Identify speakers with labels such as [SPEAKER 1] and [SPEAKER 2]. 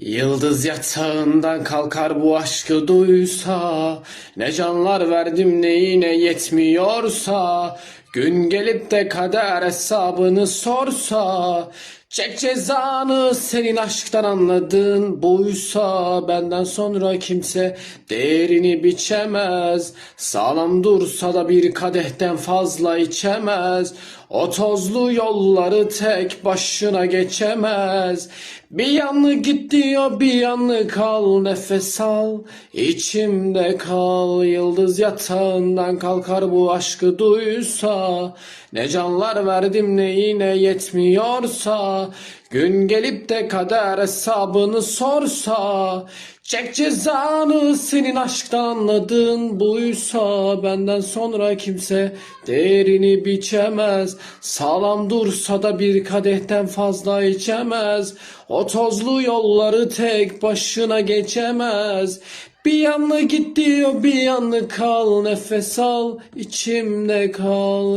[SPEAKER 1] Yıldız yatağından kalkar bu aşkı duysa Ne canlar verdim neyine yetmiyorsa Gün gelip de kader hesabını sorsa Çek cezanı senin aşktan anladığın buysa Benden sonra kimse değerini biçemez. Sağlam dursa da bir kadehten fazla içemez. O tozlu yolları tek başına geçemez. Bir yanlı git diyor bir yanlı kal Nefes al içimde kal. Yıldız yatağından kalkar bu aşkı duysa. Ne canlar verdim neyine yetmiyorsa Gün gelip de kader hesabını sorsa Çek cezanı senin aşktan anladığın buysa. Benden sonra kimse değerini biçemez. Sağlam dursa da bir kadehten fazla içemez. O tozlu yolları tek başına geçemez. Bir yanlı git diyor bir yanlı kal. Nefes al içimde kal